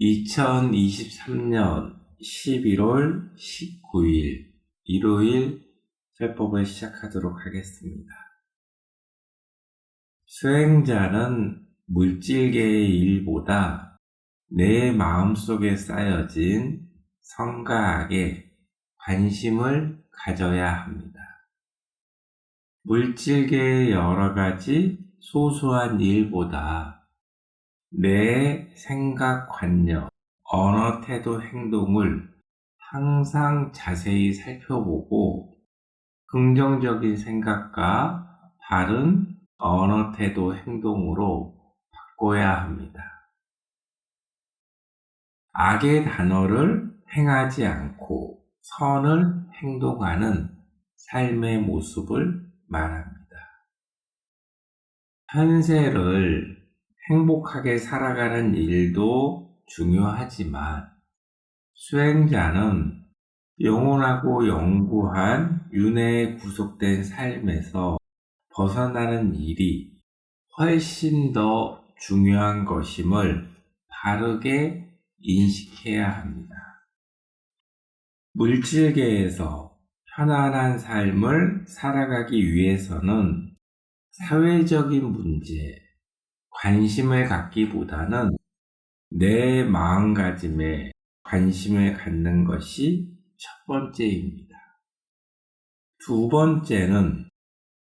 2023년 11월 19일 일요일 세법을 시작하도록 하겠습니다. 수행자는 물질계의 일보다 내 마음속에 쌓여진 성가학에 관심을 가져야 합니다. 물질계의 여러 가지 소소한 일보다 내 생각, 관념, 언어, 태도, 행동을 항상 자세히 살펴보고 긍정적인 생각과 바른 언어, 태도, 행동으로 바꿔야 합니다. 악의 단어를 행하지 않고 선을 행동하는 삶의 모습을 말합니다. 현세를 행복하게 살아가는 일도 중요하지만 수행자는 영원하고 영구한 윤회에 구속된 삶에서 벗어나는 일이 훨씬 더 중요한 것임을 바르게 인식해야 합니다. 물질계에서 편안한 삶을 살아가기 위해서는 사회적인 문제, 관심을 갖기보다는 내 마음가짐에 관심을 갖는 것이 첫 번째입니다. 두 번째는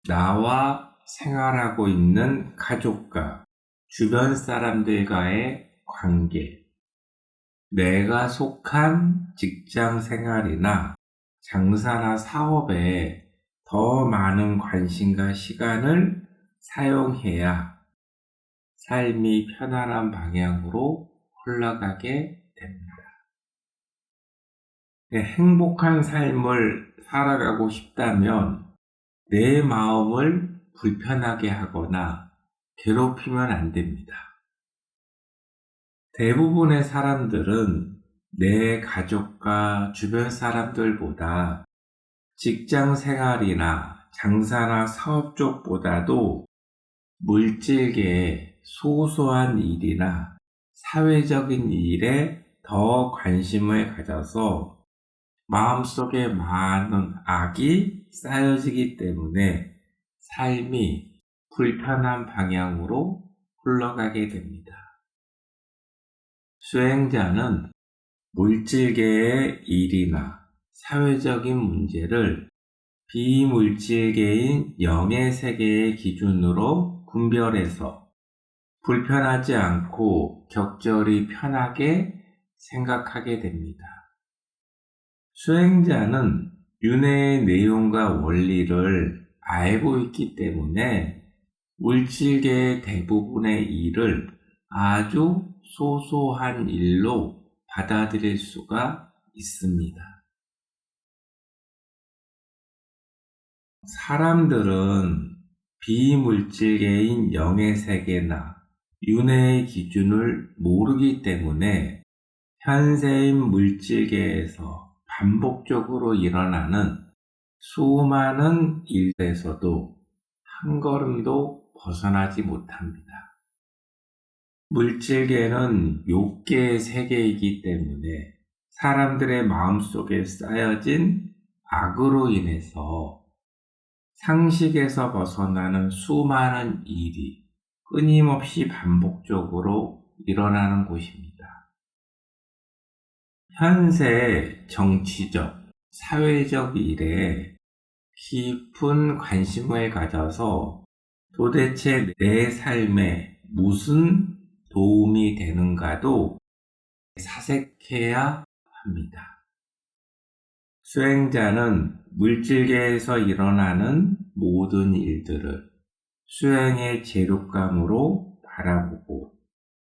나와 생활하고 있는 가족과 주변 사람들과의 관계, 내가 속한 직장 생활이나 장사나 사업에 더 많은 관심과 시간을 사용해야 삶이 편안한 방향으로 흘러가게 됩니다. 네, 행복한 삶을 살아가고 싶다면 내 마음을 불편하게 하거나 괴롭히면 안 됩니다. 대부분의 사람들은 내 가족과 주변 사람들보다 직장 생활이나 장사나 사업 쪽보다도 물질계의 소소한 일이나 사회적인 일에 더 관심을 가져서 마음속에 많은 악이 쌓여지기 때문에 삶이 불편한 방향으로 흘러가게 됩니다. 수행자는 물질계의 일이나 사회적인 문제를 비물질계인 영의 세계의 기준으로 분별해서 불편하지 않고 적절히 편하게 생각하게 됩니다. 수행자는 윤회의 내용과 원리를 알고 있기 때문에 물질계의 대부분의 일을 아주 소소한 일로 받아들일 수가 있습니다. 사람들은 비물질계인 영의 세계나 윤회의 기준을 모르기 때문에 현세인 물질계에서 반복적으로 일어나는 수많은 일에서도 한 걸음도 벗어나지 못합니다. 물질계는 욕계의 세계이기 때문에 사람들의 마음속에 쌓여진 악으로 인해서 상식에서 벗어나는 수많은 일이 끊임없이 반복적으로 일어나는 곳입니다. 현재 정치적, 사회적 일에 깊은 관심을 가져서 도대체 내 삶에 무슨 도움이 되는가도 사색해야 합니다. 수행자는 물질계에서 일어나는 모든 일들을 수행의 제육감으로 바라보고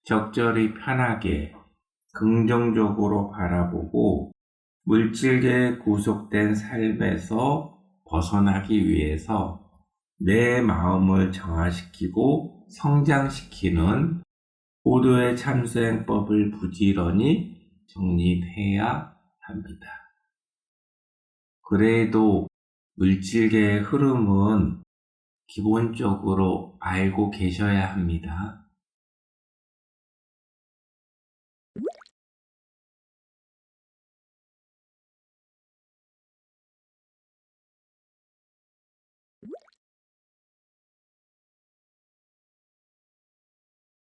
적절히 편하게 긍정적으로 바라보고 물질계에 구속된 삶에서 벗어나기 위해서 내 마음을 정화시키고 성장시키는 고도의 참수행법을 부지런히 정립해야 합니다. 그래도 물질계의 흐름은 기본적으로 알고 계셔야 합니다.